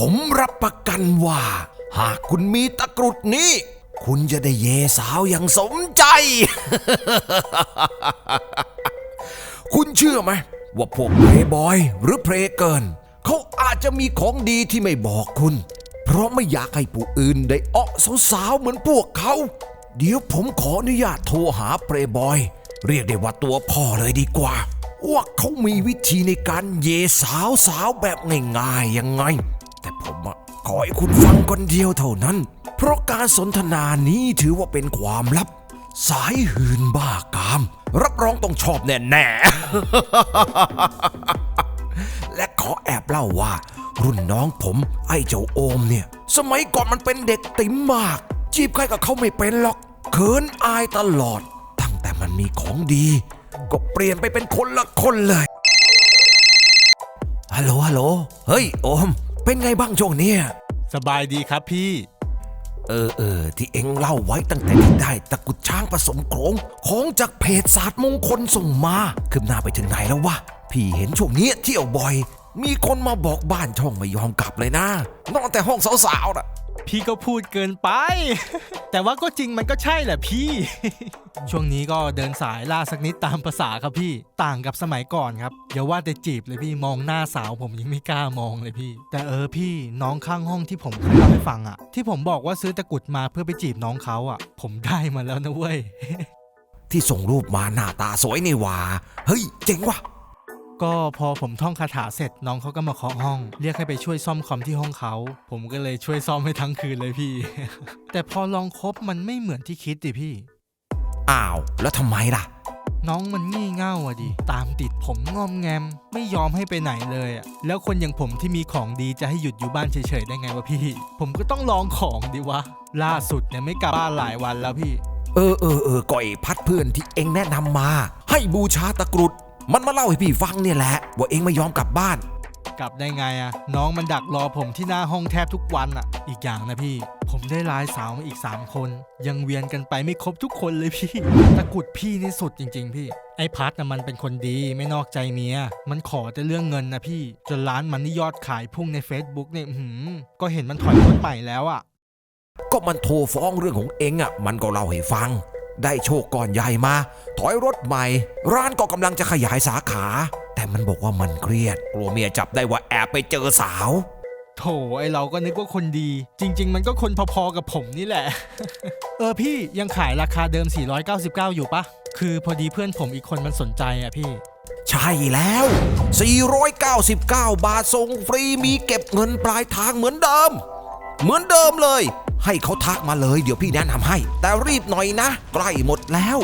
ผมรับประกันว่า หากคุณมีตะกรุดนี้ คุณจะได้เยสาวอย่างสมใจ คุณเชื่อไหมว่าพวกเพลย์บอยหรือเพลย์เกินเขาอาจจะมีของดีที่ไม่บอกคุณ เพราะไม่อยากให้ผู้อื่นได้เอ้อสาวๆเหมือนพวกเขา เดี๋ยวผมขออนุญาตโทรหาเพลย์บอย เรียกได้ว่าตัวพ่อเลยดีกว่าว่าเขามีวิธีในการเยสาวสาวแบบง่ายๆยังไง ขอให้คุณฟังคนเดียวเท่านั้น เพราะการสนทนานี้ถือว่าเป็นความลับ สายหืนบ้ากาม รับรองต้องชอบแน่ๆ และขอแอบเล่าว่า รุ่นน้องผมไอ้เจ้าโอมเนี่ย สมัยก่อนมันเป็นเด็กติ๋มมาก จีบใครกับเขาไม่เป็นหรอกเขินอายตลอด ตั้งแต่มันมีของดี ก็เปลี่ยนไปเป็นคนละคนเลยฮัลโหลฮัลโหลเฮ้ยโอม เป็นไงบ้างช่วงเนี้ยสบายดีครับพี่ เออเออที่เอ็งเล่าไว้ตั้งแต่ที่ได้ตะกรุดช้างผสมโขลงของจากเพจศาสตร์มงคลส่งมาคืบหน้าไปถึงไหนแล้ววะพี่เห็นช่วงนี้เที่ยวบ่อย มีคนมาบอกบ้านช่องไม่ยอมกลับเลยนะนอนแต่ห้องสาวๆน่ะ พี่ก็พูดเกินไป แต่ว่าก็จริงมันก็ใช่แหละพี่ ช่วงนี้ก็เดินสายล่าสักนิดตามภาษาครับพี่ ต่างกับสมัยก่อนครับอย่าว่าแต่จีบเลยพี่มองหน้าสาวผมยังไม่กล้ามองเลยพี่ แต่เออพี่น้องข้างห้องที่ผมเคยเล่าให้ฟังอะที่ผมบอกว่าซื้อตะกรุดมาเพื่อไปจีบน้องเขาอะผมได้มาแล้วนะเว้ย ที่ส่งรูปมาหน้าตาสวยนี่หว่า เฮ้ย เจ๋งว่ะ ก็พอผมท่องคาถาเสร็จน้องเขาก็มาเคาะห้อง เรียกให้ไปช่วยซ่อมคอมที่ห้องเขา ผมก็เลยช่วยซ่อมให้ทั้งคืนเลยพี่ แต่พอลองคบมันไม่เหมือนที่คิดดิพี่ อ้าว แล้วทำไมล่ะ น้องมันงี่เง่าอะดิ ตามติดผมงอมแงม ไม่ยอมให้ไปไหนเลยอะแล้วคนอย่างผมที่มีของดีจะให้หยุดอยู่บ้านเฉยๆได้ไงวะพี่ ผมก็ต้องลองของดิวะ ล่าสุดเนี่ยไม่กลับบ้านหลายวันแล้วพี่ เออเออเออก่อยพัดเพื่อนที่เอ็งแนะนำมา ให้บูชาตะกรุด มันมาเล่าให้พี่ฟังเนี่ยแหละ ว่าเอ็งไม่ยอมกลับบ้าน กลับได้ไงอะน้องมันดักรอผมที่หน้าห้องแทบทุกวันอะอีกอย่างนะพี่ ผมได้ไลายสาวมาอีก 3 คน ยังเวียนกันไปไม่ครบทุกคนเลยพี่ ตะกรุดพี่นี่สุดจริง ๆ พี่ ไอ้พัดนะมันเป็นคนดีไม่นอกใจเมีย มันขอแต่เรื่องเงินนะพี่ จนร้านมันนี่ยอดขายพุ่งใน Facebook เนี่ยอื้อหือก็เห็นมันถอยรถใหม่แล้วอะก็มันโทรฟ้องเรื่องของเอ็งอะมันก็เล่าให้ฟัง ได้โชคก่อนใหญ่มา ถอยรถใหม่ ร้านก็กำลังจะขยายสาขา แต่มันบอกว่ามันเครียด กลัวเมียจับได้ว่าแอบไปเจอสาว โถไอเราก็นึกว่าคนดี จริง ๆ มันก็คนพอๆกับผมนี่แหละ เออพี่ยังขายราคาเดิม 499 อยู่ปะคือพอดีเพื่อนผมอีกคนมันสนใจอะพี่ ใช่แล้ว 499 บาทส่งฟรีมีเก็บเงินปลายทางเหมือนเดิม เหมือนเดิมเลย ให้เขาทักมาเลยเดี๋ยวพี่แนะนำให้ แต่รีบหน่อยนะ ใกล้หมดแล้ว